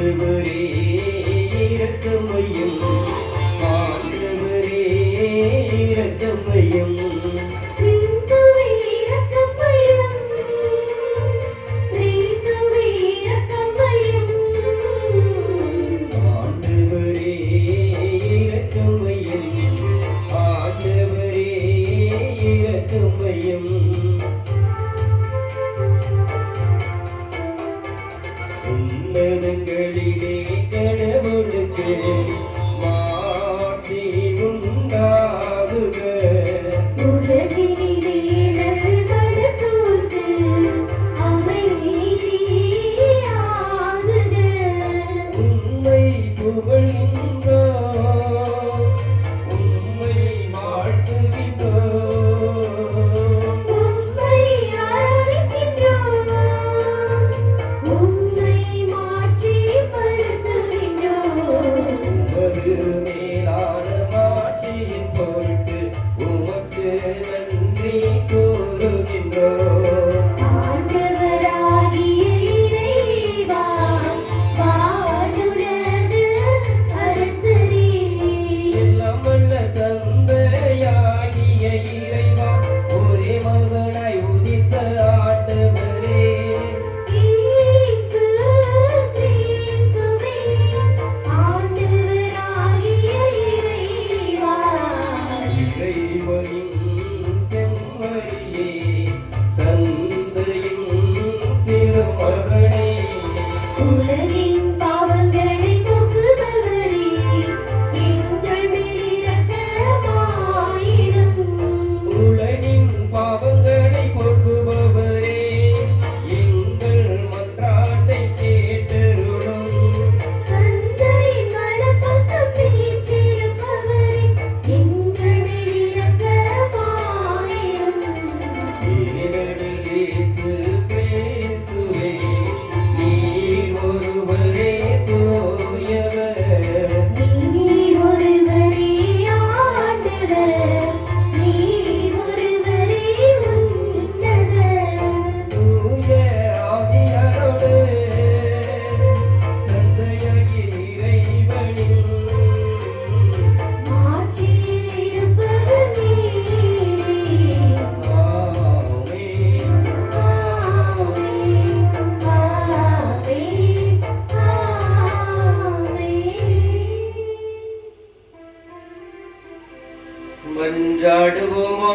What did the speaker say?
to believe. day. இறைவனின் செம்மறியே மன்றாடுவோமோ